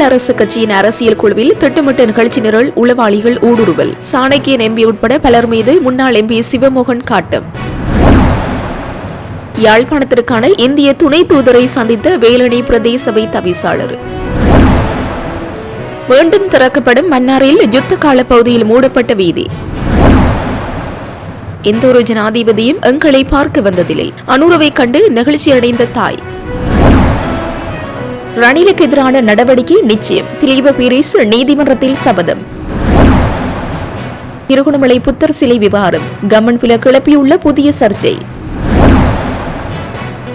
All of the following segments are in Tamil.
தமிழ் அரசு கட்சியின் அரசியல் குழுவில் திட்டமிட்ட நிகழ்ச்சி நிரல் உளவாளிகள் ஊடுருவல். சாணக்கியன் எம்பி உட்பட பலர் மீது முன்னாள் எம்பி சிவமோகன் காட்டம். யாழ்ப்பாணத்திற்கான இந்திய துணை தூதரை சந்தித்த வேலணை பிரதேச சபை தவிசாளர். மீண்டும் திறக்கப்படும் மன்னாரில் யுத்த கால பகுதியில் மூடப்பட்ட வீதி. எந்தொரு ஜனாதிபதியும் எங்களை பார்க்க வந்ததில்லை. அனுரவை கண்டு நெகிழ்ச்சியடைந்த தாய். ரணிலுக்கு எதிரான நடவடிக்கை நிச்சயம். திலீப பீரிஸ் நீதிமன்றத்தில் சபதம். திருகோணமலை புத்தர் சிலை விவகாரம் பில கிளப்பியுள்ள புதிய சர்ச்சை.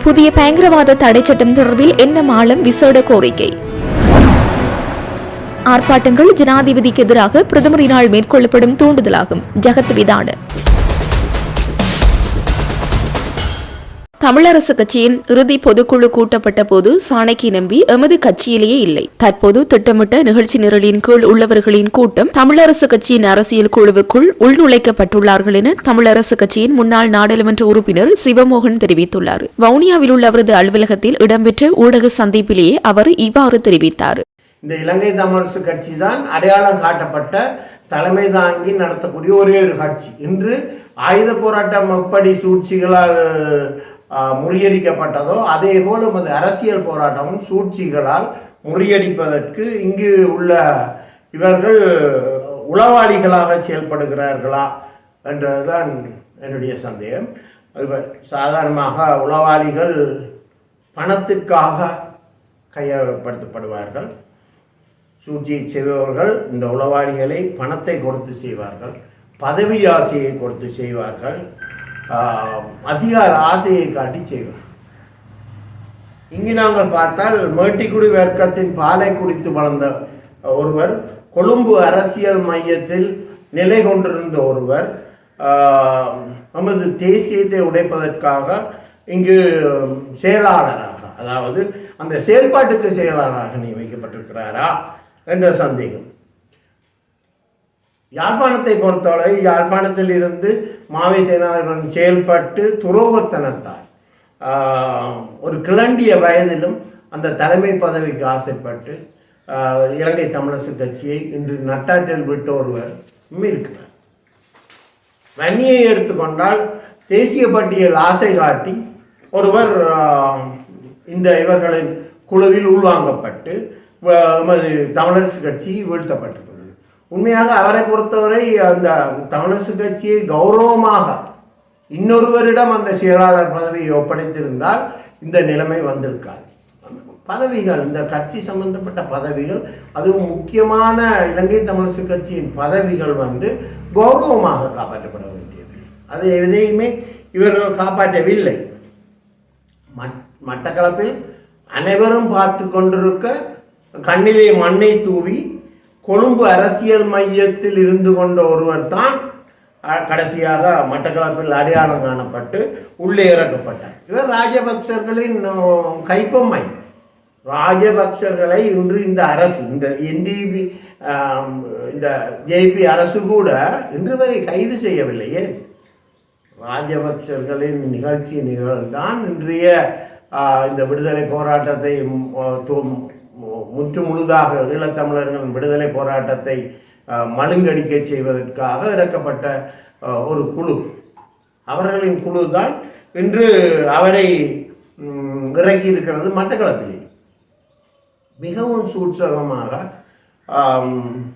புதிய பயங்கரவாத தடை சட்டம் தொடர்பில் என்ன மாலம் விசேட கோரிக்கை? ஆர்ப்பாட்டங்கள் ஜனாதிபதிக்கு எதிராக பிரதமரினால் மேற்கொள்ளப்படும் தூண்டுதலாகும். ஜகத் விதான. தமிழரசு கட்சியின் இறுதி பொதுக்குழு கூட்டப்பட்ட போது சாணக்கி நம்பி எமது கட்சியிலேயே இல்லை. தற்போது திட்டமிட்ட நிகழ்ச்சி நிரலின் கீழ் உள்ளவர்களின் கூட்டம் தமிழரசு கட்சியின் அரசியல் குழுவுக்குள் உள்நுழைக்கப்பட்டுள்ளார்கள் என தமிழரசு கட்சியின் முன்னாள் நாடாளுமன்ற உறுப்பினர் சிவமோகன் தெரிவித்துள்ளார். வவுனியாவில் உள்ள அவரது அலுவலகத்தில் இடம்பெற்ற ஊடக சந்திப்பிலேயே அவர் இவ்வாறு தெரிவித்தார். இந்த இலங்கை தமிழரசு கட்சி தான் அடையாளம் காட்டப்பட்ட தலைமை தாங்கி நடத்தக்கூடிய ஒரே ஒரு கட்சி. இன்று ஆயுத போராட்டம் எப்படி சூழ்ச்சிகளால் முறியடிக்கப்பட்டதோ அதே போல் நமது அரசியல் போராட்டமும் சூழ்ச்சிகளால் முறியடிப்பதற்கு இங்கு உள்ள இவர்கள் உளவாளிகளாக செயல்படுகிறார்களா என்றதுதான் என்னுடைய சந்தேகம். சாதாரணமாக உளவாளிகள் பணத்துக்காக கையகப்படுத்தப்படுவார்கள். சூழ்ச்சியை செய்பவர்கள் இந்த உளவாளிகளை பணத்தை கொடுத்து செய்வார்கள். பதவி ஆசையை கொடுத்து செய்வார்கள். அதிகார ஆசையை காட்டி செய்வார். இங்கு நாங்கள் பார்த்தால் மேட்டிக்குடி வர்க்கத்தின் பாலை குடித்து வளர்ந்த ஒருவர் கொழும்பு அரசியல் மையத்தில் நிலை கொண்டிருந்த ஒருவர் நமது தேசியத்தை உடைப்பதற்காக இங்கு செயலாளராக அதாவது அந்த செயல்பாட்டுக்கு செயலாளராக நியமிக்கப்பட்டிருக்கிறாரா என்ற சந்தேகம். யாழ்ப்பாணத்தை பொறுத்தவரை யாழ்ப்பாணத்தில் இருந்து மாவை சேனாதிபன் செயல்பட்டு துரோகத்தனத்தால் ஒரு கிளண்டிய வயதிலும் அந்த தலைமை பதவிக்கு ஆசைப்பட்டு இலங்கை தமிழரசு கட்சியை இன்று நட்டாற்றில் விட்ட ஒருவர் இருக்கிறார். வன்னியை எடுத்துக்கொண்டால் தேசிய பட்டியல் ஆசை காட்டி ஒருவர் இந்த இவர்களின் குழுவில் உள்வாங்கப்பட்டு எமது தமிழரசு கட்சி வீழ்த்தப்பட்டிருக்கிறார் உண்மையாக அவரை பொறுத்தவரை அந்த தமிழரசு கட்சியை கௌரவமாக இன்னொருவரிடம் அந்த செயலாளர் பதவியை ஒப்படைத்திருந்தால் இந்த நிலைமை வந்திருக்காது. பதவிகள் இந்த கட்சி சம்பந்தப்பட்ட பதவிகள் அதுவும் முக்கியமான இலங்கை தமிழரசு கட்சியின் பதவிகள் வந்து கௌரவமாக காப்பாற்றப்பட வேண்டியது அது எதையுமே இவர்கள் காப்பாற்றவில்லை. மட் மட்டக்களப்பில் அனைவரும் பார்த்து கொண்டிருக்க கண்ணிலே மண்ணை தூவி கொழும்பு அரசியல் மையத்தில் இருந்து கொண்ட ஒருவர் தான் கடைசியாக மட்டக்களப்பில் அடையாளம் காணப்பட்டு உள்ளே இறக்கப்பட்டார். இவர் ராஜபக்சர்களின் கைப்பொம்மை. ராஜபக்சர்களை இன்று இந்த அரசு இந்த என்டிபி இந்த ஜேபி அரசு கூட இன்று வரை கைது செய்யவில்லையே ராஜபக்சர்களின் நிகழ்ச்சி நிகழ்தான் இன்றைய இந்த விடுதலை போராட்டத்தை முற்று முழுதாக ஈழத்தமிழர்களின் விடுதலை போராட்டத்தை ஆஹ், மழுங்கடிக்க செய்வதற்காக இறக்கப்பட்ட ஒரு குழு. அவர்களின் குழு தான் இன்று அவரை இறக்கி இருக்கிறது மட்டக்களப்பிலே. மிகவும் சூட்சகமாக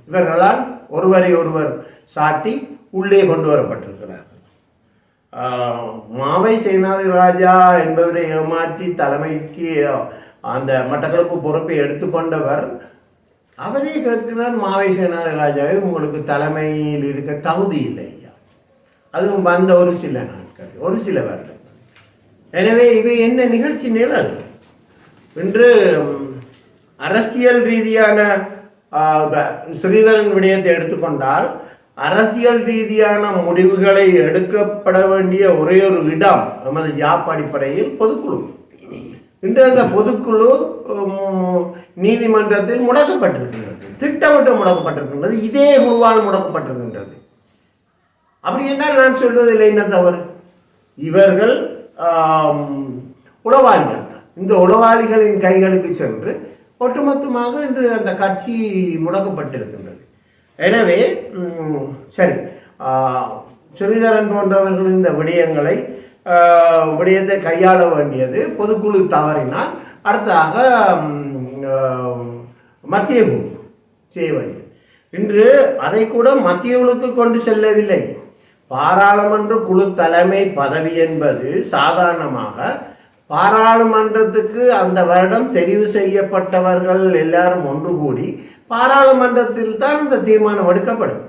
இவர்களால் ஒருவரை ஒருவர் சாட்டி உள்ளே கொண்டு வரப்பட்டிருக்கிறார்கள். ஆஹ், மாவை சேனாதி ராஜா என்பவரை ஏமாற்றி தலைமைக்கு அந்த மட்டக்களப்பு பொறுப்பை எடுத்துக்கொண்டவர். அவரே கேட்கிறார் மாவை சேனாதி ராஜாவை உங்களுக்கு தலைமையில் இருக்க தகுதி இல்லை ஐயா. அதுவும் வந்த ஒரு சில நாட்கள் ஒரு சில வருடங்கள். எனவே இவை என்ன நிகழ்ச்சி நிழல்? இன்று அரசியல் ரீதியான ஸ்ரீதரன் விடயத்தை எடுத்துக்கொண்டால் அரசியல் ரீதியான முடிவுகளை எடுக்கப்பட வேண்டிய ஒரே ஒரு இடம் நமது ஜாப் அடிப்படையில் பொதுக்குழு. இன்று அந்த பொதுக்குழு நீதிமன்றத்தில் முடக்கப்பட்டிருக்கின்றது. திட்டமிட்டு முடக்கப்பட்டிருக்கின்றது. இதே குழுவால் முடக்கப்பட்டிருக்கின்றது. அப்படி என்றால் நான் சொல்வதில்லை என்ன தவறு? இவர்கள் உளவாளிகள் தான். இந்த உளவாளிகளின் கைகளுக்கு சென்று ஒட்டுமொத்தமாக இன்று அந்த கட்சி முடக்கப்பட்டிருக்கின்றது. எனவே சரி ஆ, ஸ்ரீதரன் போன்றவர்கள் இந்த விடயங்களை விடயத்தை கையாள வேண்டியது. பொதுக்குழு தவறினால் அடுத்ததாக மத்திய குழு செய்ய வேண்டியது. இன்று அதை கூட மத்திய குழுக்கு கொண்டு செல்லவில்லை. பாராளுமன்ற குழு தலைமை பதவி என்பது சாதாரணமாக பாராளுமன்றத்துக்கு அந்த வருடம் தெரிவு செய்யப்பட்டவர்கள் எல்லாரும் ஒன்று கூடி பாராளுமன்றத்தில் தான் இந்த தீர்மானம் எடுக்கப்படும்.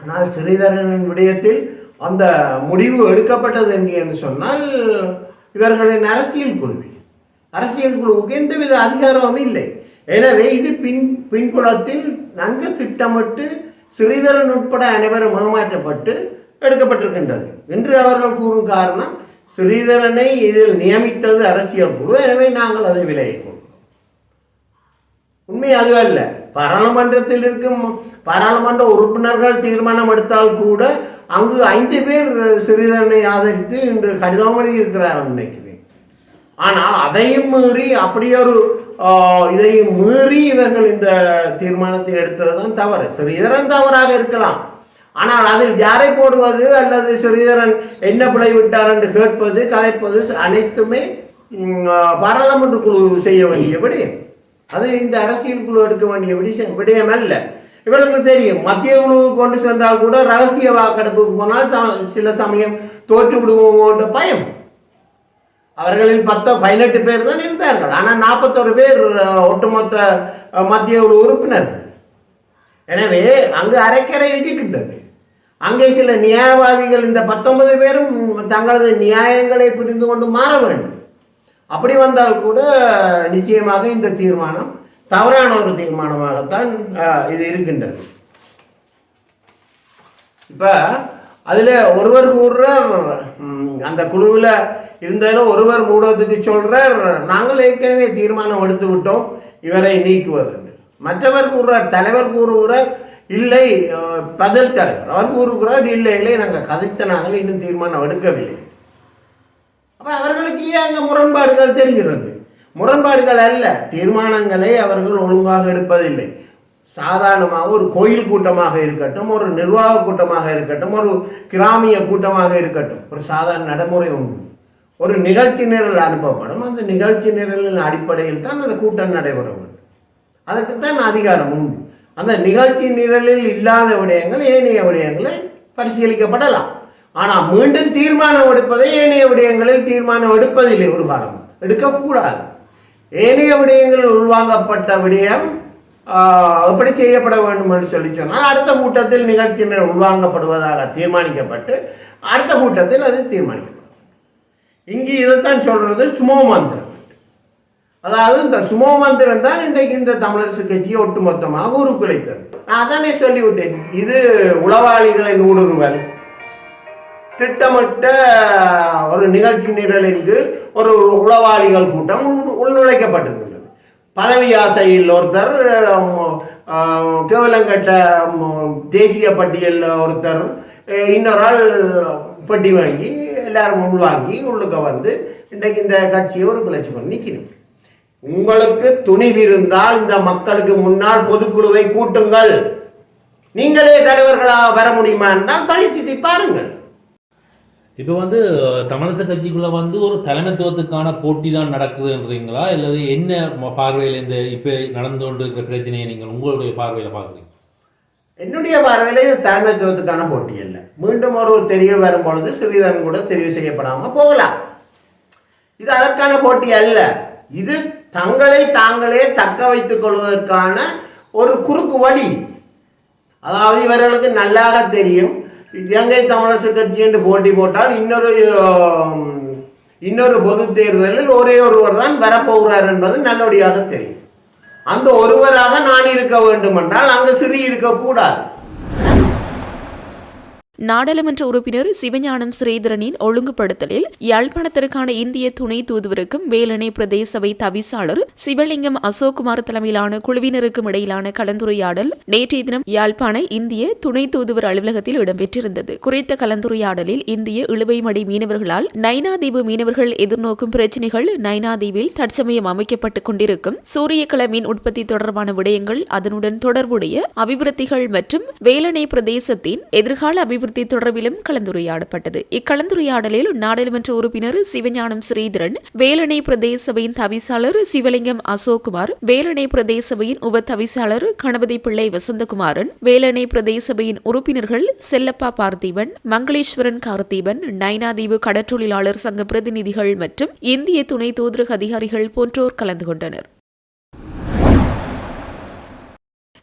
ஆனால் ஸ்ரீதரனின் விடயத்தில் அந்த முடிவு எடுக்கப்பட்டது எங்கே என்று சொன்னால் இவர்களின் அரசியல் குழுவில். அரசியல் குழுவுக்கு எந்தவித அதிகாரமும் இல்லை. எனவே இது பின் பின்புலத்தில் நன்கு திட்டமிட்டு ஸ்ரீதரன் உட்பட அனைவரும் ஏமாற்றப்பட்டு எடுக்கப்பட்டிருக்கின்றது என்று அவர்கள் கூறும் காரணம் ஸ்ரீதரனை இதில் நியமித்தது அரசியல் குழு. எனவே நாங்கள் அதை விலகிக் கொள்கிறோம் உண்மை அது அல்ல. பாராளுமன்றத்தில் இருக்கும் பாராளுமன்ற உறுப்பினர்கள் தீர்மானம் எடுத்தால் கூட அங்கு ஐந்து பேர் சிறிதனை ஆதரித்து இன்று கடிதம் எழுதியிருக்கிறார் நினைக்கிறேன். ஆனால் அதையும் மீறி அப்படி ஒரு இதையும் மீறி இவர்கள் இந்த தீர்மானத்தை எடுத்தது தான் தவறு. ஸ்ரீதரன் தவறாக இருக்கலாம். ஆனால் அதில் யாரை போடுவது அல்லது ஸ்ரீதரன் என்ன பிழை விட்டார் என்று கேட்பது கலைப்பது அனைத்துமே பாராளுமன்ற குழு செய்ய வேண்டியபடி. அது இந்த அரசியல் குழு எடுக்க வேண்டிய விடயம் விடயம் அல்ல இவர்களுக்கு தெரியும். மத்திய குழுவுக்கு கொண்டு சென்றால் கூட ரகசிய வாக்கெடுப்புக்கு போனால் ச- சில சமயம் தோற்று விடுவோமோன்ற பயம். அவர்களில் பத்து பதினெட்டு பேர் தான் இருந்தார்கள். ஆனால் நாற்பத்தொரு பேர் ஒட்டுமொத்த மத்திய குழு உறுப்பினர்கள் எனவே அங்கு அரைக்கரை இடிக்கின்றது அங்கே சில நியாயவாதிகள் இந்த பத்தொன்பது பேரும் தங்களது நியாயங்களை புரிந்து கொண்டு மாற வேண்டும். அப்படி வந்தால் கூட நிச்சயமாக இந்த தீர்மானம் தவறான ஒரு தீர்மானமாகத்தான் இது இருக்கின்றது. இப்போ அதில் ஒருவர் கூடுற அந்த குழுவில் இருந்தாலும் ஒருவர் மூடத்துக்கு சொல்கிற நாங்கள் ஏற்கனவே தீர்மானம் எடுத்து விட்டோம் இவரை நீக்குவதுண்டு. மற்றவர் கூறுறார் தலைவர் கூறுகிறார் இல்லை பதில் தலைவர். அவர் கூறுகிறார் இல்லை இல்லை நாங்கள் கதைத்த நாங்கள் இன்னும் தீர்மானம் எடுக்கவில்லை. அப்போ அவர்களுக்கு ஏன் அங்கே முரண்பாடுகள் தெரிகிறது? முரண்பாடுகள் அல்ல. தீர்மானங்களை அவர்கள் ஒழுங்காக எடுப்பதில்லை. சாதாரணமாக ஒரு கோயில் கூட்டமாக இருக்கட்டும் ஒரு நிர்வாக கூட்டமாக இருக்கட்டும் ஒரு கிராமிய கூட்டமாக இருக்கட்டும் ஒரு சாதாரண நடைமுறை உண்டு. ஒரு நிகழ்ச்சி நிரல் அனுப்பப்படும். அந்த நிகழ்ச்சி நிரலின் அடிப்படையில் தான் அந்த கூட்டம் நடைபெற வேண்டும். அதற்குத்தான் அதிகாரம் உண்டு. அந்த நிகழ்ச்சி நிரலில் இல்லாத விடயங்கள் ஏனைய விடயங்களை பரிசீலிக்கப்படலாம். ஆனால் மீண்டும் தீர்மானம் எடுப்பதை ஏனைய விடயங்களில் தீர்மானம் எடுப்பதில்லை ஒரு காலம் எடுக்கக்கூடாது. ஏனைய விடயங்களில் உள்வாங்கப்பட்ட விடயம் எப்படி செய்யப்பட வேண்டும் என்று சொல்லி சொன்னால் அடுத்த கூட்டத்தில் நிகழ்ச்சியினர் உள்வாங்கப்படுவதாக தீர்மானிக்கப்பட்டு அடுத்த கூட்டத்தில் அது தீர்மானிக்கப்படும். இங்கே இதைத்தான் சொல்கிறது சுமோ மந்திரம். அதாவது இந்த சுமோ மந்திரம் தான் இன்றைக்கு இந்த தமிழரசு கட்சியை ஒட்டுமொத்தமாக உருக்குலைத்தது. நான் அதானே சொல்லிவிட்டேன் இது உளவாளிகளை ஊடுருவல் திட்டமிட்ட ஒரு நிகழ்ச்சி நிரலின் கீழ் ஒரு உளவாளிகள் கூட்டம் உள்நுழைக்கப்பட்டிருக்கின்றது. பதவி ஆசையில் ஒருத்தர் கேவலங்கட்ட தேசிய பட்டியலில் ஒருத்தர் இன்னொரு ஆள் பெட்டி வாங்கி எல்லாரும் உள்வாங்கி உள்ளுக்க வந்து இன்றைக்கு இந்த கட்சியை ஒரு கிளர்ச்சி பண்ணி நிற்கணும் உங்களுக்கு துணிவிருந்தால் இந்த மக்களுக்கு முன்னால் பொதுக்குழுவை கூட்டுங்கள். நீங்களே தலைவர்களாக வர முடியுமா என்றால் பரீட்சித்து பாருங்கள். இப்போ வந்து தமிழிசை கட்சிக்குள்ளே வந்து ஒரு தலைமைத்துவத்துக்கான போட்டி தான் நடக்குதுன்றீங்களா? இல்லது என்ன பார்வையில் இந்த இப்போ நடந்து கொண்டிருக்கிற பிரச்சனையை நீங்கள் உங்களுடைய பார்வையில் பார்க்குறீங்க? என்னுடைய பார்வையில் இது தலைமைத்துவத்துக்கான போட்டி இல்லை மீண்டும் ஒரு தெரிவு வரும் பொழுது சிறிதன் கூட தெரிவு செய்யப்படாமல் போகலாம். இது அதற்கான போட்டி அல்ல. இது தங்களை தாங்களே தக்க வைத்துக் கொள்வதற்கான ஒரு குறுக்கு வழி. அதாவது இவர்களுக்கு நல்லாக தெரியும். இலங்கை தமிழரசு கட்சி என்று போட்டி போட்டால் இன்னொரு இன்னொரு பொது தேர்தலில் ஒரே ஒருவர் தான் வரப்போகிறார் என்பது நல்லபடியாக தெரியும். அந்த ஒருவராக நான் இருக்க வேண்டும் என்றால் அங்கு சிறி இருக்கக்கூடாது நாடாளுமன்ற உறுப்பினர் சிவஞானம் ஸ்ரீதரனின் ஒழுங்குபடுத்தலில் யாழ்ப்பாணத்திற்கான இந்திய துணை தூதுவருக்கும் வேலணை பிரதேச சபை தவிசாளர் சிவலிங்கம் அசோக்குமார் தலைமையிலான குழுவினருக்கும் இடையிலான கலந்துரையாடல் நேற்றைய தினம் யாழ்ப்பாண இந்திய துணை தூதுவர் அலுவலகத்தில் இடம்பெற்றிருந்தது. குறித்த கலந்துரையாடலில் இந்திய இழுவைமடி மீனவர்களால் நைனாதீவு மீனவர்கள் எதிர்நோக்கும் பிரச்சினைகள் நைனாதீவில் தற்சமயம் அமைக்கப்பட்டுக் கொண்டிருக்கும். சூரியக்கல மீன் உற்பத்தி தொடர்பான விடயங்கள் அதனுடன் தொடர்புடைய அபிவிருத்திகள் மற்றும் வேலணை பிரதேசத்தின் எதிர்கால அபிவிருத்தி தொடர்பிலும் கலந்துரையாடப்பட்டது. இக்கலந்துரையாடலில் நாடாளுமன்ற உறுப்பினர் சிவஞானம் ஸ்ரீதரன் வேலணை பிரதேச சபையின் தவிசாளர் சிவலிங்கம் அசோக்குமார் வேலணை பிரதேச சபையின் உப தவிசாளர் கணபதி பிள்ளை வசந்தகுமாரன் வேலணை பிரதேச சபையின் உறுப்பினர்கள் செல்லப்பா பார்த்திபன் மங்களேஸ்வரன் கார்த்திபன் நைனாதீவு கடற்றொழிலாளர் சங்க பிரதிநிதிகள் மற்றும் இந்திய துணை தூதரக அதிகாரிகள் போன்றோர் கலந்து கொண்டனர்.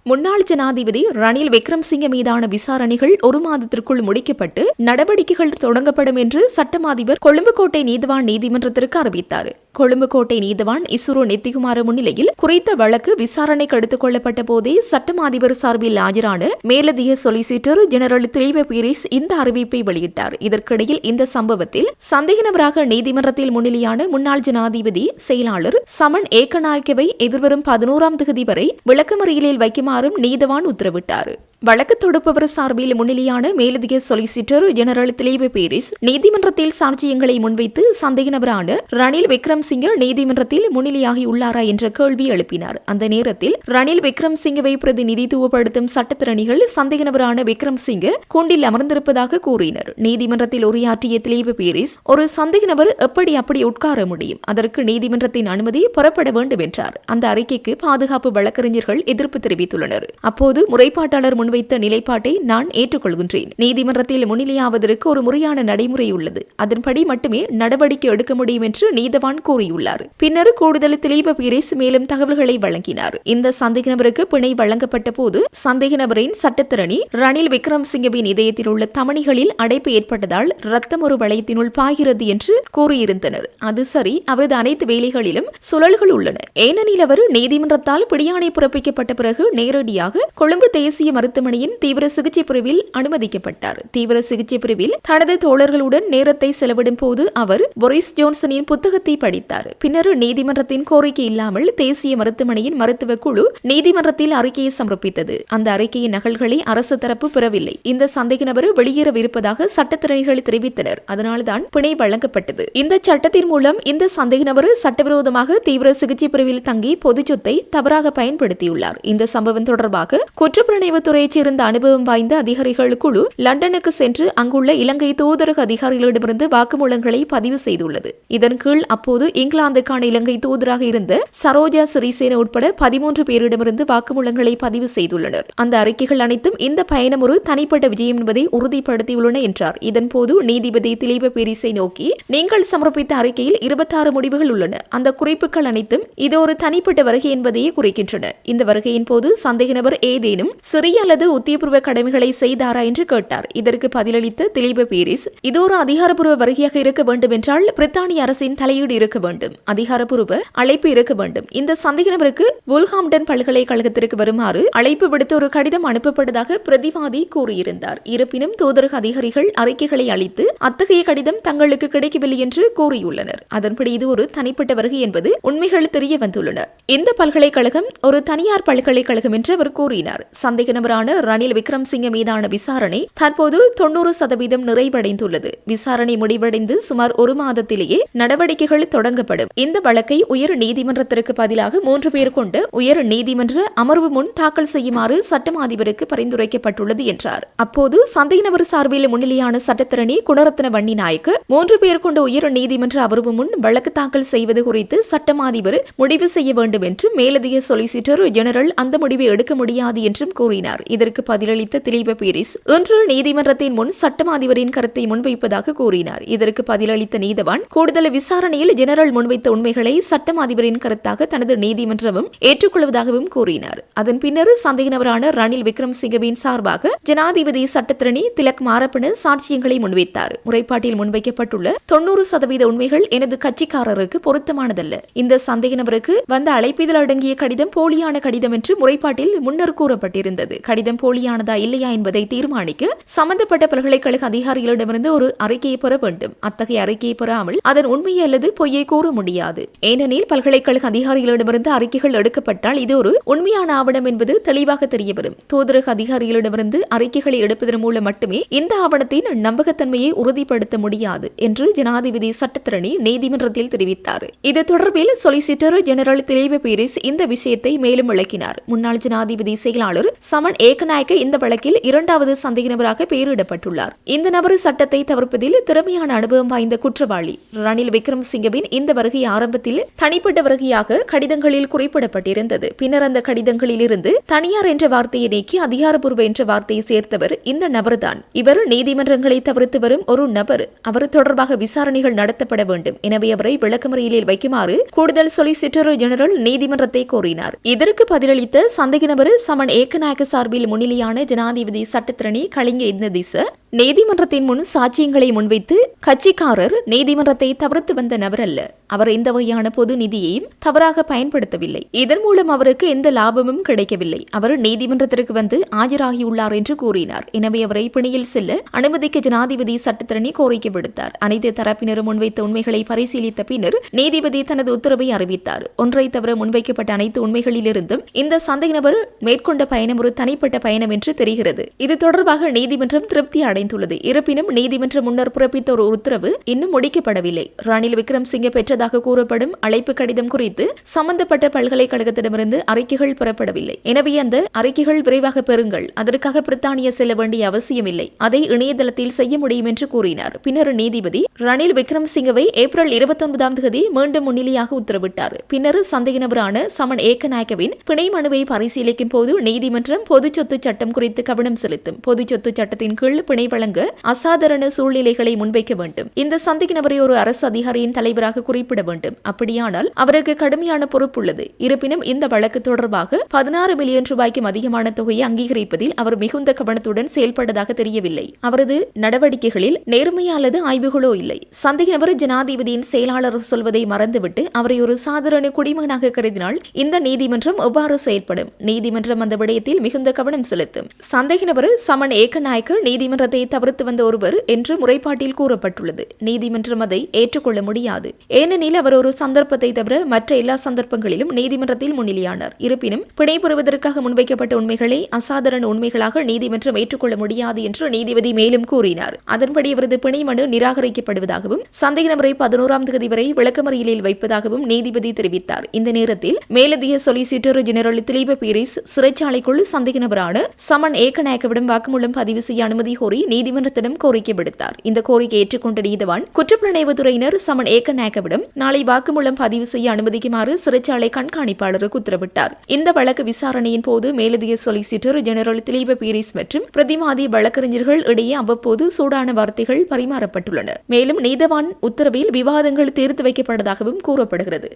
முன்னாள் ஜனாதிபதி ரணில் விக்ரம்சிங்க மீதான விசாரணைகள் ஒரு மாதத்திற்குள் முடிக்கப்பட்டு நடவடிக்கைகள் தொடங்கப்படும் என்று சட்டமாதிபர் கொழும்புக்கோட்டை நீதிவான் நீதிமன்றத்திற்கு அறிவித்தார். கொழும்புக்கோட்டை நீதவான் இசுரு நித்திகுமார முன்னிலையில் குறித்த வழக்கு விசாரணைக்கு எடுத்துக் கொள்ளப்பட்ட போதே சட்டம் அதிபர் சார்பில் ஆஜரான மேலதிக சொலிசிட்டர் ஜெனரல் திலீப பீரிஸ் இந்த அறிவிப்பை வெளியிட்டார். இதற்கிடையில் இந்த சம்பவத்தில் சந்தேக நபராக நீதிமன்றத்தில் முன்னிலையான முன்னாள் ஜனாதிபதி செயலாளர் சமன் ஏக்கநாயக்கவை எதிர்வரும் பதினோராம் தேதி வரை விளக்கமறியலில் வைக்குமாறும் நீதவான் உத்தரவிட்டார். வழக்கு தொடுப்பவர் சார்பில் முன்னிலையான மேலதிக சொலிசிட்டர் ஜெனரல் திலீப பேரிஸ் நீதிமன்றத்தில் சாட்சியங்களை முன்வைத்து சந்தேக நபரான ரணில் விக்ரம்சிங்க நீதிமன்றத்தில் முன்னிலையாகியுள்ளாரா என்ற கேள்வி எழுப்பினார். அந்த நேரத்தில் ரணில் விக்ரம் சிங்கவை பிரதிநிதித்துவப்படுத்தும் சட்டத்திறனிகள் சந்தேக நபரான விக்ரம்சிங்க கூண்டில் அமர்ந்திருப்பதாக கூறினர். நீதிமன்றத்தில் உரையாற்றிய திலீப பேரிஸ் ஒரு சந்தேக நபர் எப்படி அப்படி உட்கார முடியும்? அதற்கு நீதிமன்றத்தின் அனுமதி புறப்பட வேண்டும் என்றார் அந்த அறிக்கைக்கு பாதுகாப்பு வழக்கறிஞர்கள் எதிர்ப்பு தெரிவித்துள்ளனர். அப்போது முறைப்பாட்டாளர் முன் முன்வைத்த நிலைப்பாட்டை நான் ஏற்றுக்கொள்கின்றேன். நீதிமன்றத்தில் முன்னிலையாவதற்கு ஒரு முறையான நடைமுறை உள்ளது. அதன்படி மட்டுமே நடவடிக்கை எடுக்க முடியும் என்று நீதவான் கூறியுள்ளார். பின்னர் கூடுதல் திலீப பீரிஸ் மேலும் தகவல்களை வழங்கினார். இந்த சந்தேக நபருக்கு பிணை வழங்கப்பட்ட போது சந்தேக நபரின் சட்டத்திரணி ரணில் விக்ரம்சிங்கவின் இதயத்தில் உள்ள தமணிகளில் அடைப்பு ஏற்பட்டதால் ரத்தம் ஒரு வளையத்தினுள் பாய்கிறது என்று கூறியிருந்தனர். அது சரி அவரது அனைத்து வேலைகளிலும் சுழல்கள் உள்ளன. ஏனெனில் அவர் நீதிமன்றத்தால் பிடியாணை பிறப்பிக்கப்பட்ட பிறகு நேரடியாக கொழும்பு தேசிய மருத்துவமனையின் தீவிர சிகிச்சை பிரிவில் அனுமதிக்கப்பட்டார். தீவிர சிகிச்சை பிரிவில் தனது தோழர்களுடன் நேரத்தை செலவிடும் போது அவர் பொரிஸ் ஜோன்சனின் புத்தகத்தை படித்தார். பின்னர் நீதிமன்றத்தின் கோரிக்கை இல்லாமல் தேசிய மருத்துவமனையின் மருத்துவ குழு நீதிமன்றத்தில் அறிக்கையை சமர்ப்பித்தது. அந்த அறிக்கையின் நகல்களை அரசு தரப்பு பெறவில்லை. இந்த சந்தேக நபர் வெளியேறவிருப்பதாக சட்டத்திறனிகள் தெரிவித்தனர். அதனால்தான் பிணை வழங்கப்பட்டது. இந்த சட்டத்தின் மூலம் இந்த சந்தேக நபர் சட்டவிரோதமாக தீவிர சிகிச்சை பிரிவில் தங்கி பொது சொத்தை தவறாக பயன்படுத்தியுள்ளார். இந்த சம்பவம் தொடர்பாக குற்றப்புலனாய்வுத்துறையைச் சேர்ந்த அனுபவம் வாய்ந்த அதிகாரிகள் குழு லண்டனுக்கு சென்று அங்குள்ள இலங்கை தூதரக அதிகாரிகளிடமிருந்து வாக்குமூலங்களை பதிவு செய்துள்ளது. இதன் கீழ் அப்போது இங்கிலாந்துக்கான இலங்கை தூதராக இருந்த சரோஜா சிறிசேன உட்பட பதிமூன்று பேரிடமிருந்து வாக்குமூலங்களை பதிவு செய்துள்ளனர். அந்த அறிக்கைகள் அனைத்தும் இந்த பயணம் ஒரு தனிப்பட்ட விஜயம் என்பதை உறுதிப்படுத்தியுள்ளன என்றார். இதன்போது நீதிபதி திலீப பேரிசை நோக்கி நீங்கள் சமர்ப்பித்த அறிக்கையில் இருபத்தாறு முடிவுகள் உள்ளன. அந்த குறிப்புகள் அனைத்தும் இது ஒரு தனிப்பட்ட வருகை என்பதையே குறிக்கின்றன. இந்த வருகையின் போது சந்தேக நபர் ஏதேனும் சிறிய அல்லது தனது உத்தியபூர்வ கடமைகளை செய்தாரா என்று கேட்டார். இதற்கு பதிலளித்த திலீப பீரிஸ் இது ஒரு அதிகாரப்பூர்வ வருகையாக இருக்க வேண்டும் என்றால் பிரித்தானிய அரசின் தலையீடு இருக்க வேண்டும். அதிகாரப்பூர்வ அழைப்பு இருக்க வேண்டும். இந்த சந்தேக நபருக்கு வுல்ஹாம்டன் பல்கலைக்கழகத்திற்கு வருமாறு அழைப்பு விடுத்த ஒரு கடிதம் அனுப்பப்பட்டதாக பிரதிவாதி கூறியிருந்தார். இருப்பினும் தூதரக அதிகாரிகள் அறிக்கைகளை அளித்து அத்தகைய கடிதம் தங்களுக்கு கிடைக்கவில்லை என்று கூறியுள்ளனர். அதன்படி இது ஒரு தனிப்பட்ட வருகை என்பது உண்மைகள் தெரிய வந்துள்ளன. இந்த பல்கலைக்கழகம் ஒரு தனியார் பல்கலைக்கழகம் என்று அவர் கூறினார். சந்தேக நபரான ரணில் விக்ரம்சிங்க மீதான விசாரணை தற்போது தொண்ணூறு சதவீதம் நிறைவடைந்துள்ளது. விசாரணை முடிவடைந்து சுமார் ஒரு மாதத்திலேயே நடவடிக்கைகள் தொடங்கப்படும். இந்த வழக்கை உயர் நீதிமன்றத்திற்கு பதிலாக மூன்று பேர் கொண்ட உயர் நீதிமன்ற அமர்வு முன் தாக்கல் செய்யுமாறு சட்டம் அதிபருக்கு பரிந்துரைக்கப்பட்டுள்ளது என்றார். அப்போது சந்தேக நபர் சார்பில் முன்னிலையான சட்டத்திறனி குணரத்ன வன்னி நாயக்கு மூன்று பேர் கொண்ட உயர் நீதிமன்ற அமர்வு முன் வழக்கு தாக்கல் செய்வது குறித்து சட்டம் அதிபர் முடிவு செய்ய வேண்டும் என்று மேலதிக சொலிசிட்டர் ஜெனரல் அந்த முடிவை எடுக்க முடியாது என்றும் கூறினார். இதற்கு பதிலளித்த திலீப பீரிஸ் இன்று நீதிமன்றத்தின் முன் சட்டம் அதிபரின் கருத்தை முன்வைப்பதாக கூறினார். இதற்கு பதிலளித்த நீதவான் கூடுதல் விசாரணையில் ஜெனரல் முன்வைத்த உண்மைகளை சட்டம் அதிபரின் கருத்தாக தனது நீதிமன்றமும் ஏற்றுக்கொள்வதாகவும் கூறினார். அதன் பின்னர் சந்தேக நபரான ரணில் விக்ரம்சிங்கவின் சார்பாக ஜனாதிபதி சட்டத்திரணி திலக் மாரப்பன சாட்சியங்களை முன்வைத்தார். முறைப்பாட்டில் முன்வைக்கப்பட்டுள்ள தொண்ணூறு சதவீத உண்மைகள் எனது கட்சிக்காரருக்கு பொருத்தமானதல்ல. இந்த சந்தேக நபருக்கு வந்த அழைப்பிதழ் அடங்கிய கடிதம் போலியான கடிதம் என்று முறைப்பாட்டில் முன்னர் கூறப்பட்டிருந்தது. கடிதம் போலியானதா இல்லையா என்பதை தீர்மானிக்க சம்பந்தப்பட்ட பல்கலைக்கழக அதிகாரிகளிடமிருந்து ஒரு அறிக்கையை பெற வேண்டும். அத்தகைய அறிக்கையை பெறாமல் அதன் உண்மை அல்லது பொய்யை கூற முடியாது. ஏனெனில் பல்கலைக்கழக அதிகாரிகளிடமிருந்து அறிக்கைகள் எடுக்கப்பட்டால் இது ஒரு உண்மையான ஆவணம் என்பது தெளிவாக தெரியவரும். தூதரக அதிகாரிகளிடமிருந்து அறிக்கைகளை எடுப்பதன் மூலம் மட்டுமே இந்த ஆவணத்தின் நம்பகத்தன்மையை உறுதிப்படுத்த முடியாது என்று ஜனாதிபதி சட்டத்திரணி நீதிமன்றத்தில் தெரிவித்தார். இது தொடர்பில் சொலிசிட்டர் ஜெனரல் திலேவ பீரிஸ் இந்த விஷயத்தை மேலும் விளக்கினார். முன்னாள் ஜனாதிபதி செயலாளர் சமன் ஏ. ஏகநாயக்க இந்த வழக்கில் இரண்டாவது சந்தேக நபராக பெயரிடப்பட்டுள்ளார். இந்த நபர் சட்டத்தை தவிர்ப்பதில் திறமையான அனுபவம் வாய்ந்த குற்றவாளி. ரணில் விக்ரமசிங்கவின் இந்த வருகை ஆரம்பத்தில் தனிப்பட்ட வருகையாக கடிதங்களில் குறிப்பிடப்பட்டிருந்தது. பின்னர் அந்த கடிதங்களில் இருந்து தனியார் என்ற வார்த்தையை நீக்கி அதிகாரப்பூர்வ என்ற வார்த்தையை சேர்த்தவர் இந்த நபர்தான். இவர் நீதிமன்றங்களை தவிர்த்து வரும் ஒரு நபர். அவர் தொடர்பாக விசாரணைகள் நடத்தப்பட வேண்டும். எனவே அவரை விளக்கமறியலில் வைக்குமாறு கூடுதல் சொலிசிட்டர் ஜெனரல் நீதிமன்றத்தை கோரினார். இதற்கு பதிலளித்த சந்தேக நபர் சமன் ஏக்கநாயக்க சார்பில் முன்னிலையான ஜனாதிபதி சட்டத்திரணி கலிங்க இந்ததிச நீதிமன்றத்தின் முன் சாட்சியங்களை முன்வைத்து கட்சிக்காரர் நீதிமன்றத்தை தவிர்த்து வந்த நபர் அல்ல. அவர் எந்த வகையான பொது நிதியையும் தவறாக பயன்படுத்தவில்லை. இதன் மூலம் அவருக்கு எந்த லாபமும் கிடைக்கவில்லை. அவர் நீதிமன்றத்திற்கு வந்து ஆஜராகியுள்ளார் என்று கூறினார். எனவே அவரை பிணையில் செல்ல அனுமதிக்க ஜனாதிபதி சட்டத்திரணி கோரிக்கை விடுத்தார். அனைத்து தரப்பினரும் முன்வைத்த உண்மைகளை பரிசீலித்த பின்னர் நீதிபதி தனது உத்தரவை அறிவித்தார். ஒன்றை தவிர முன்வைக்கப்பட்ட அனைத்து உண்மைகளிலிருந்தும் இந்த சந்தை நபர் மேற்கொண்ட பயணம் ஒரு தனிப்பட்ட பயணம் என்று தெரிகிறது. இது தொடர்பாக நீதிமன்றம் திருப்தி அடைந்துள்ளது. இருப்பினும் நீதிமன்றம் முன்னர் பிறப்பித்த ஒரு உத்தரவு இன்னும் முடிக்கப்படவில்லை. ரணில் விக்ரம்சிங்கே பெற்றதாக கூறப்படும் அழைப்பு கடிதம் குறித்து சம்பந்தப்பட்ட பல்கலைக்கழகத்திடமிருந்து அறிக்கைகள் பெறப்படவில்லை. எனவே அந்த அறிக்கைகள் விரைவாக பெறுங்கள். அதற்காக பிரித்தானியா செல்ல வேண்டிய அவசியமில்லை. அதை இணையதளத்தில் செய்ய முடியும் என்று கூறினார். பின்னர் நீதிபதி ரணில் விக்ரம்சிங்கவை ஏப்ரல் இருபத்தொன்பதாம் தேதி மீண்டும் முன்னிலையாக உத்தரவிட்டார். பின்னர் சந்தேக நபரான சமன் ஏக்கநாயக்கவின் பிணை மனுவை பரிசீலிக்கும் போது நீதிமன்றம் பொது சொத்து சட்டம் குறித்து கவனம் செலுத்தும். பொது சொத்து சட்டத்தின் கீழ் பிணை வழங்க அசாதாரண சூழ்நிலைகளை முன்வைக்க வேண்டும். இந்த சந்திக்கு நபரை ஒரு அரசு அதிகாரியின் தலைவராக குறிப்பிட வேண்டும். அப்படியானால் அவருக்கு கடுமையான பொறுப்புள்ளது. இருப்பினும் இந்த வழக்கு தொடர்பாக பதினாறு மில்லியன் ரூபாய்க்கும் அதிகமான தொகையை அங்கீகரிப்பதில் அவர் மிகுந்த கவனத்துடன் செயல்பட்டதாக தெரியவில்லை. அவரது நடவடிக்கைகளில் நேர்மையானது அல்லது ஆய்வுகளோ இல்லை. சந்தேக நபர் ஜனாதிபதியின் செயலாளர் சொல்வதை மறந்துவிட்டு அவரை ஒரு சாதாரண குடிமகனாக கருதினால் இந்த நீதிமன்றம் எவ்வாறு செயல்படும்? நீதிமன்றம் அந்த விடயத்தில் மிகுந்த கவனம் செலுத்தும். சந்தேக நபர் சமன் ஏக்கநாயக்க நீதிமன்றத்தை தவிர்த்து வந்த ஒருவர் என்று முறைப்பாட்டில் கூறப்பட்டுள்ளது. நீதிமன்றம் அதை ஏற்றுக்கொள்ள முடியாது. ஏனெனில் அவர் ஒரு சந்தர்ப்பத்தை தவிர மற்ற எல்லா சந்தர்ப்பங்களிலும் நீதிமன்றத்தில் முன்னிலையானார். இருப்பினும் பிணை பெறுவதற்காக முன்வைக்கப்பட்ட உண்மைகளை அசாதாரண உண்மைகளாக நீதிமன்றம் ஏற்றுக்கொள்ள முடியாது என்று நீதிபதி மேலும் கூறினார். அதன்படி அவரது பிணை மனு நிராகரிக்கப்படுவதாகவும் சந்தேக நபரை பதினோராம் தேதி வரை விளக்கமறியலில் வைப்பதாகவும் நீதிபதி தெரிவித்தார். இந்த நேரத்தில் மேலதிக சொலிசிட்டர் ஜெனரல் திலீப பீரிஸ் சிறைச்சாலைக்குள் சந்தேக நபரான சமன் ஏகநாயக்கவிடம் வாக்குமூலம் பதிவு செய்ய அனுமதி கோரி நீதிமன்றத்திடம் கோரிக்கை விடுத்தார். இந்த கோரிக்கை ஏற்றுக்கொண்ட நீதவான் குற்றப்புலனாய்வுத்துறையினர் சமன் ஏகநாயக்கவிடம் நாளை வாக்குமூலம் பதிவு செய்ய அனுமதிக்குமாறு சிறைச்சாலை கண்காணிப்பாளருக்கு உத்தரவிட்டார். இந்த வழக்கு விசாரணையின் போது மேலதிக சொலிசிட்டர் ஜெனரல் திலீப பீரிஸ் மற்றும் பிரதிவாதி வழக்கறிஞர்கள் இடையே அவ்வப்போது சூடான வார்த்தைகள் பரிமாறப்பட்டுள்ளன. மேலும் நீதவான் உத்தரவில் விவாதங்கள் தீர்த்து வைக்கப்பட்டதாகவும் கூறப்படுகிறது.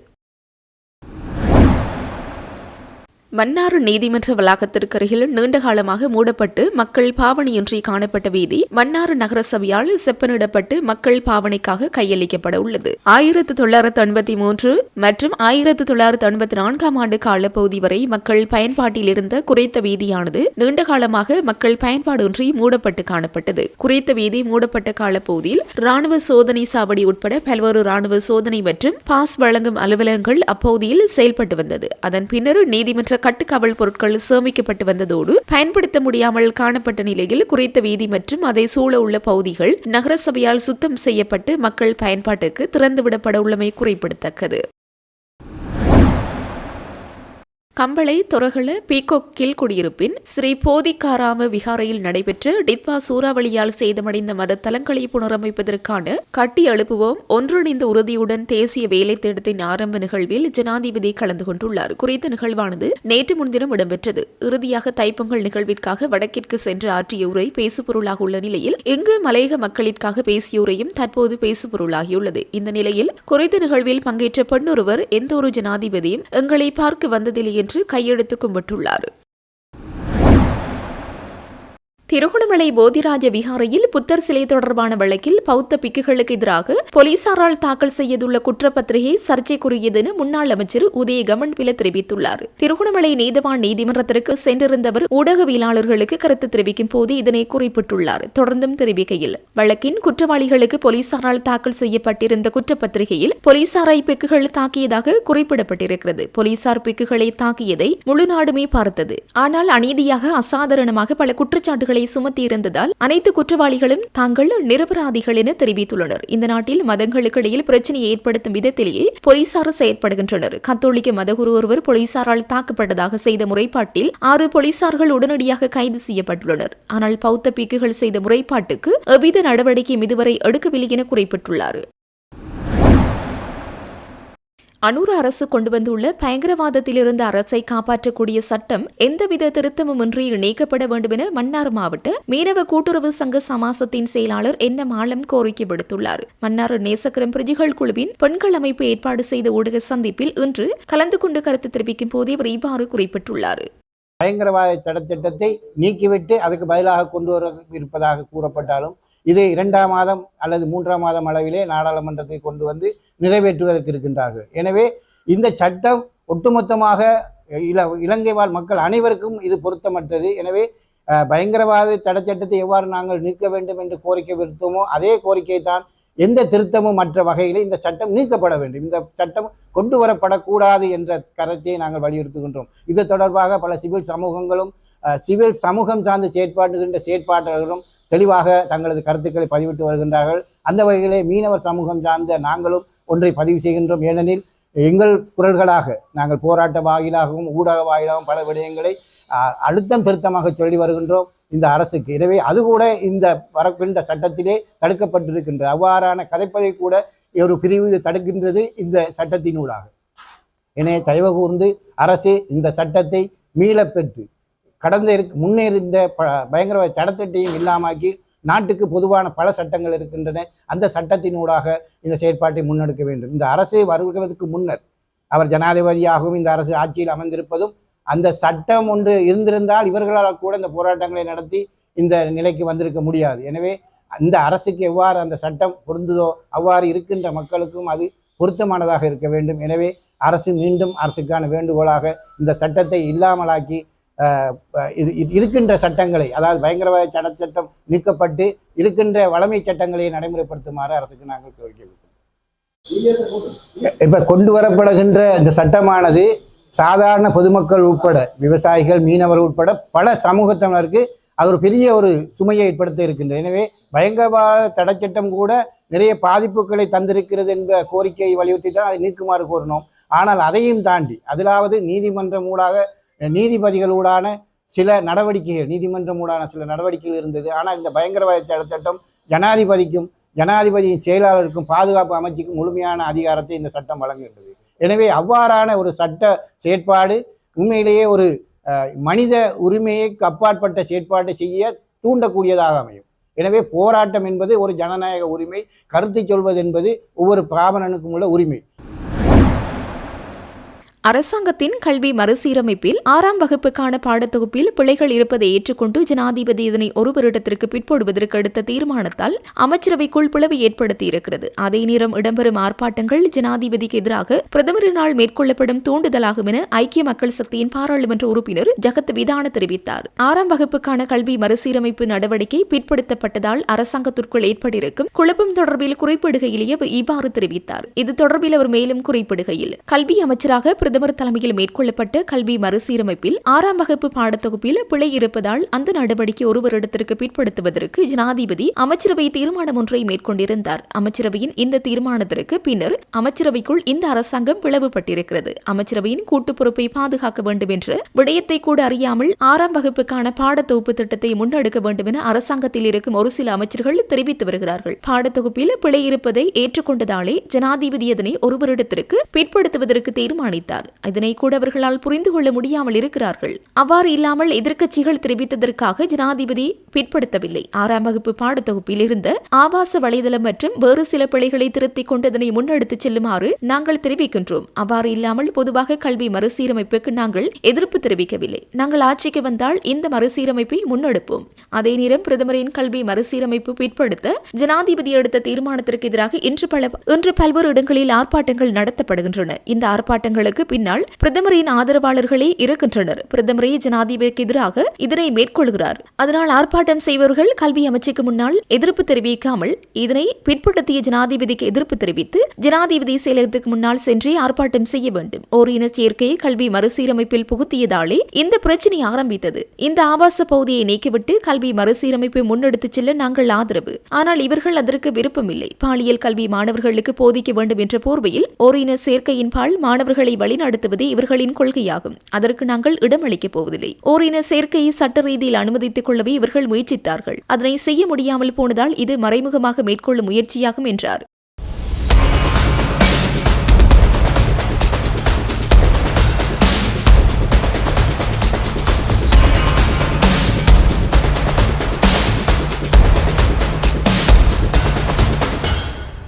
மன்னார் நீதிமன்ற வளாகத்திற்கு அருகில் நீண்ட காலமாக மூடப்பட்டு மக்கள் பாவனையின்றி காணப்பட்ட வீதி மன்னார் நகரசபையால் செப்பனிடப்பட்டு மக்கள் பாவனைக்காக கையளிக்கப்பட உள்ளது. ஆயிரத்து தொள்ளாயிரத்து எண்பத்தி மூன்று மற்றும் ஆயிரத்து தொள்ளாயிரத்து எண்பத்தி நான்காம் ஆண்டு காலப்பகுதி வரை மக்கள் பயன்பாட்டில் இருந்த குறைத்த வீதியானது நீண்ட காலமாக மக்கள் பயன்பாடின்றி மூடப்பட்டு காணப்பட்டது. குறைத்த வீதி மூடப்பட்ட காலப்பகுதியில் ராணுவ சோதனை சாவடி உட்பட பல்வேறு ராணுவ சோதனை மற்றும் பாஸ் வழங்கும் அலுவலகங்கள் அப்பகுதியில் செயல்பட்டு வந்தது. அதன் பின்னர் நீதிமன்ற கட்டுக்கவல் பொருட்கள் சேமிக்கப்பட்டு வந்ததோடு பயன்படுத்த முடியாமல் காணப்பட்ட நிலையில் குறைத்த வீதி மற்றும் அதை சூழ உள்ள பகுதிகள் நகரசபையால் சுத்தம் செய்யப்பட்டு மக்கள் பயன்பாட்டுக்கு திறந்துவிடப்பட உள்ளமை குறிப்பிடத்தக்கது கம்பளை தொரகல பீகோக் குடியிருப்பின் ஸ்ரீ போதிகாராம விகாரையில் நடைபெற்ற டித்வா சூறாவளியால் சேதமடைந்த மத தலங்களை புனரமைப்பதற்கான கட்டி எழுப்புவோம். ஒன்றிணைந்த உறுதியுடன் தேசிய வேலை திட்டத்தின் ஆரம்ப நிகழ்வில் ஜனாதிபதி கலந்து கொண்டுள்ளார். குறித்த நிகழ்வானது நேற்று முன்தினம் இடம்பெற்றது. இறுதியாக தைப்பொங்கல் நிகழ்விற்காக வடக்கிற்கு சென்று ஆற்றிய உரை பேசுபொருளாக உள்ள நிலையில் இங்கு மலையக மக்களிற்காக பேசிய உரையும் தற்போது பேசுபொருளாகியுள்ளது. இந்த நிலையில் குறித்த நிகழ்வில் பங்கேற்ற பெண்ணொருவர் எந்த ஒரு ஜனாதிபதியும் எங்களை பார்க்க வந்ததில்லை என்று கையெழுத்து கும்பிட்டுள்ளார். திருகோணமலை போதிராஜ விகாரையில் புத்தர் சிலை தொடர்பான வழக்கில் பௌத்த பிக்குகளுக்கு எதிராக போலீசாரால் தாக்கல் செய்துள்ள குற்றப்பத்திரிகை சர்ச்சைக்குரியது என முன்னாள் அமைச்சர் உதய கமன்பில தெரிவித்துள்ளார். திருகோணமலை நீதவான் நீதிமன்றத்திற்கு சென்றிருந்தவர் ஊடகவியலாளர்களுக்கு கருத்து தெரிவிக்கும் போது இதனை குறிப்பிட்டுள்ளார். தொடர்ந்தும் தெரிவிக்கையில் வழக்கின் குற்றவாளிகளுக்கு போலீசாரால் தாக்கல் செய்யப்பட்டிருந்த குற்றப்பத்திரிகையில் போலீசாரை பிக்குகள் தாக்கியதாக குறிப்பிடப்பட்டிருக்கிறது. போலீசார் பிக்குகளை தாக்கியதை முழு நாடுமே பார்த்தது. ஆனால் அநீதியாக அசாதாரணமாக பல குற்றச்சாட்டுகளை சுமத்தியிருந்ததால் அனைத்து குற்றவாளிகளும் தாங்கள் நிரபராதிகள் என தெரிவித்துள்ளனர். இந்த நாட்டில் மதங்களுக்கு இடையில் பிரச்சனையை ஏற்படுத்தும் விதத்திலேயே போலீசார் செயற்படுகின்றனர். கத்தோலிக்க மதகுரு ஒருவர் போலீசாரால் தாக்கப்பட்டதாக செய்த முறைப்பாட்டில் ஆறு போலீசார்கள் உடனடியாக கைது செய்யப்பட்டுள்ளனர். ஆனால் பௌத்த பீக்குகள் செய்த முறைப்பாட்டுக்கு எவ்வித நடவடிக்கையும் இதுவரை எடுக்கவில்லை என குறிப்பிட்டுள்ளார். அனூர் அரசு கொண்டு வந்துள்ள பயங்கரவாதத்திலிருந்து அரசை காப்பாற்றக்கூடிய சட்டம் எந்தவித திருத்தமும் இன்றி நீக்கப்பட வேண்டும் என மன்னார் மாவட்ட மீனவ கூட்டுறவு சங்க சமாசத்தின் செயலாளர் என்ன மாலம் கோரிக்கை விடுத்துள்ளார். மன்னார் நேசக்கரம் பிரதிகள் குழுவின் பெண்கள் அமைப்பு ஏற்பாடு செய்த ஊடக சந்திப்பில் இன்று கலந்து கொண்டு கருத்து தெரிவிக்கும் போதே அவர் இவ்வாறு குறிப்பிட்டுள்ளார். பயங்கரவாத தடத்திட்டத்தை நீக்கிவிட்டு அதுக்கு பதிலாக கொண்டு வர இருப்பதாக கூறப்பட்டாலும் இது இரண்டாம் மாதம் அல்லது மூன்றாம் மாதம் அளவிலே நாடாளுமன்றத்தை கொண்டு வந்து நிறைவேற்றுவதற்கு இருக்கின்றார்கள். எனவே இந்த சட்டம் ஒட்டுமொத்தமாக இல இலங்கை வாழ் மக்கள் அனைவருக்கும் இது பொருத்தமற்றது. எனவே பயங்கரவாத தடைச்சட்டத்தை எவ்வாறு நாங்கள் நீக்க வேண்டும் என்று கோரிக்கை விடுத்தோமோ அதே கோரிக்கை தான் எந்த திருத்தமும் மற்ற வகையிலே இந்த சட்டம் நீக்கப்பட வேண்டும். இந்த சட்டம் கொண்டு வரப்படக்கூடாது என்ற கருத்தை நாங்கள் வலியுறுத்துகின்றோம். இது தொடர்பாக பல சிவில் சமூகங்களும் சிவில் சமூகம் சார்ந்து செயற்பாடுகின்ற செயற்பாட்டாளர்களும் தெளிவாக தங்களது கருத்துக்களை பதிவிட்டு வருகின்றார்கள். அந்த வகையிலே மீனவர் சமூகம் சார்ந்த நாங்களும் ஒன்றை பதிவு செய்கின்றோம். ஏனெனில் எங்கள் குரல்களாக நாங்கள் போராட்ட வாயிலாகவும் ஊடக வாயிலாகவும் பல விடயங்களை அழுத்தம் திருத்தமாக சொல்லி வருகின்றோம். இந்த அரசுக்கு. எனவே அது கூட இந்த வரக்கின்ற சட்டத்திலே தடுக்கப்பட்டிருக்கின்றது அவ்வாறான கதைப்பதை கூட ஒரு பிரிவு இது தடுக்கின்றது இந்த சட்டத்தினூடாக. எனவே தயவு கூர்ந்து அரசு இந்த சட்டத்தை மீளப் பெற்று கடந்த இருக் ப பயங்கரவாத சட்டத்திட்டையும் இல்லாமாக்கி நாட்டுக்கு பொதுவான பல சட்டங்கள் இருக்கின்றன. அந்த சட்டத்தினூடாக இந்த செயற்பாட்டை முன்னெடுக்க வேண்டும். இந்த அரசு வருவதற்கு முன்னர் அவர் ஜனாதிபதியாகவும் இந்த அரசு ஆட்சியில் அமர்ந்திருப்பதும் அந்த சட்டம் ஒன்று இருந்திருந்தால் இவர்களால் கூட இந்த போராட்டங்களை நடத்தி இந்த நிலைக்கு வந்திருக்க முடியாது. எனவே அந்த அரசுக்கு எவ்வாறு அந்த சட்டம் பொருந்துதோ அவ்வாறு இருக்கின்ற மக்களுக்கும் அது பொருத்தமானதாக இருக்க வேண்டும். எனவே அரசு மீண்டும் அரசுக்கான வேண்டுகோளாக இந்த சட்டத்தை இல்லாமலாக்கி இது இருக்கின்ற சட்டங்களை அதாவது பயங்கரவாத சட்ட சட்டம் நீக்கப்பட்டு இருக்கின்ற வளமை சட்டங்களை நடைமுறைப்படுத்துமாறு அரசுக்கு நாங்கள் கோரிக்கை விடுக்கிறோம் கொண்டு வரப்படுகின்ற இந்த சட்டமானது சாதாரண பொதுமக்கள் உட்பட விவசாயிகள் மீனவர் உட்பட பல சமூகத்தினருக்கு அது ஒரு பெரிய ஒரு சுமையை ஏற்படுத்த இருக்கின்றது. எனவே பயங்கரவாத தடைச்சட்டம் கூட நிறைய பாதிப்புகளை தந்திருக்கிறது என்ற கோரிக்கையை வலியுறுத்தி தான் அதை நீக்குமாறு கோரினோம் ஆனால் அதையும் தாண்டி அதிலாவது நீதிமன்றம் ஊடாக நீதிபதிகளூடான சில நடவடிக்கைகள் நீதிமன்றம் ஊடான சில நடவடிக்கைகள் இருந்தது. ஆனால் இந்த பயங்கரவாத தடைச்சட்டம் ஜனாதிபதிக்கும் ஜனாதிபதியின் செயலாளருக்கும் பாதுகாப்பு அமைச்சுக்கும் முழுமையான அதிகாரத்தை இந்த சட்டம் வழங்குகின்றது. எனவே அவ்வாறான ஒரு சட்ட செயற்பாடு உண்மையிலேயே ஒரு மனித உரிமையை அப்பாற்பட்ட செயற்பாட்டை செய்ய தூண்டக்கூடியதாக அமையும். எனவே போராட்டம் என்பது ஒரு ஜனநாயக உரிமை கருத்து சொல்வது என்பது ஒவ்வொரு பிராமணனுக்கும் உள்ள உரிமை. அரசாங்கத்தின் கல்வி மறுசீரமைப்பில் ஆறாம் வகுப்புக்கான பாடத்தொகுப்பில் பிழைகள் இருப்பதை ஏற்றுக்கொண்டு ஜனாதிபதி இதனை ஒரு வருடத்திற்கு பிற்போடுவதற்கு எடுத்த தீர்மானத்தால் அமைச்சரவைக்குள் பிளவு ஏற்படுத்தியிருக்கிறது. அதே நேரம் இடம்பெறும் ஆர்ப்பாட்டங்கள் ஜனாதிபதிக்கு எதிராக பிரதமரினால் மேற்கொள்ளப்படும் தூண்டுதலாகும் என ஐக்கிய மக்கள் சக்தியின் பாராளுமன்ற உறுப்பினர் ஜகத் விதான தெரிவித்தார். ஆறாம் வகுப்புக்கான கல்வி மறுசீரமைப்பு நடவடிக்கை பிற்படுத்தப்பட்டதால் அரசாங்கத்திற்குள் ஏற்பட்டிருக்கும் குழப்பம் தொடர்பில் குறிப்பிடுகையிலேயே இவ்வாறு தெரிவித்தார். இது தொடர்பில் அவர் மேலும் குறிப்பிடுகையில் கல்வி அமைச்சராக பிரதமர் தலைமையில் மேற்கொள்ளப்பட்ட கல்வி மறுசீரமைப்பில் ஆறாம் வகுப்பு பாடத்தொகுப்பில் பிழை இருப்பதால் அந்த நடவடிக்கை ஒரு வருடத்திற்கு பிற்படுத்துவதற்கு ஜனாதிபதி அமைச்சரவை தீர்மானம் ஒன்றை மேற்கொண்டிருந்தார். அமைச்சரவையின் இந்த தீர்மானத்திற்கு பின்னர் அமைச்சரவைக்குள் இந்த அரசாங்கம் பிளவுபட்டிருக்கிறது. அமைச்சரவையின் கூட்டு பொறுப்பை பாதுகாக்க வேண்டும் என்ற விடயத்தை கூட அறியாமல் ஆறாம் வகுப்புக்கான பாடத்தொகுப்பு திட்டத்தை முன்னெடுக்க வேண்டும் என அரசாங்கத்தில் இருக்கும் ஒரு சில அமைச்சர்கள் தெரிவித்து வருகிறார்கள். பாடத்தொகுப்பில் பிழை இருப்பதை ஏற்றுக்கொண்டதாலே ஜனாதிபதி அதனை ஒரு வருடத்திற்கு பிற்படுத்துவதற்கு தீர்மானித்தார். கூறினார். இதனை கூட அவர்களால் புரிந்து கொள்ள முடியாமல் இருக்கிறார்கள். அவ்வாறு இல்லாமல் எதிர்க்கட்சிகள் தெரிவித்ததற்காக ஜனாதிபதி பிற்படுத்தவில்லை. ஆறாம் வகுப்பு பாடத்தொகுப்பில் இருந்த ஆபாச வலைதளம் மற்றும் வேறு சில பிழைகளை திருத்திக் கொண்டதனை முன்னெடுத்துச் செல்லுமாறு நாங்கள் தெரிவிக்கின்றோம். அவ்வாறு இல்லாமல் பொதுவாக கல்வி மறுசீரமைப்புக்கு நாங்கள் எதிர்ப்பு தெரிவிக்கவில்லை. நாங்கள் ஆட்சிக்கு வந்தால் இந்த மறுசீரமைப்பை முன்னெடுப்போம். அதே நேரம் பிரதமரின் கல்வி மறுசீரமைப்பு பிற்படுத்த ஜனாதிபதி எடுத்த தீர்மானத்திற்கு எதிராக இன்று பல இன்று பல்வேறு இடங்களில் ஆர்ப்பாட்டங்கள் நடத்தப்படுகின்றன. இந்த ஆர்ப்பாட்டங்களுக்கு பின்னால் பிரதமரின் ஆதரவாளர்களே இருக்கின்றனர். பிரதமரே ஜனாதிபதிக்கு எதிராக இதனை மேற்கொள்கிறார். அதனால் ஆர்ப்பாட்டம் செய்பவர்கள் கல்வி அமைச்சுக்கு முன்னால் எதிர்ப்பு தெரிவிக்காமல் இதனை பிற்படுத்திய ஜனாதிபதிக்கு எதிர்ப்பு தெரிவித்து ஜனாதிபதி செயலகத்துக்கு முன்னால் சென்றே ஆர்ப்பாட்டம் செய்ய வேண்டும். ஓர் இன சேர்க்கையை கல்வி மறுசீரமைப்பில் புகுத்தியதாலே இந்த பிரச்சனை ஆரம்பித்தது. இந்த ஆபாச பகுதியை நீக்கிவிட்டு கல்வி மறுசீரமைப்பை முன்னெடுத்துச் செல்ல நாங்கள் ஆதரவு. ஆனால் இவர்கள் அதற்கு விருப்பமில்லை. பாலியல் கல்வி மாணவர்களுக்கு போதிக்க வேண்டும் என்ற போர்வையில் ஓர் இன சேர்க்கையின் பால் மாணவர்களை வழிநடத்துவதே இவர்களின் கொள்கையாகும். அதற்கு நாங்கள் இடமளிக்கப் போவதில்லை. ஓரின சேர்க்கையை சட்ட ரீதியில் அனுமதித்துக் கொள்ளவே இவர்கள் முயற்சித்தார்கள். அதனை செய்ய முடியாமல் போனதால் இது மறைமுகமாக மேற்கொள்ளும் முயற்சியாகும் என்றார்.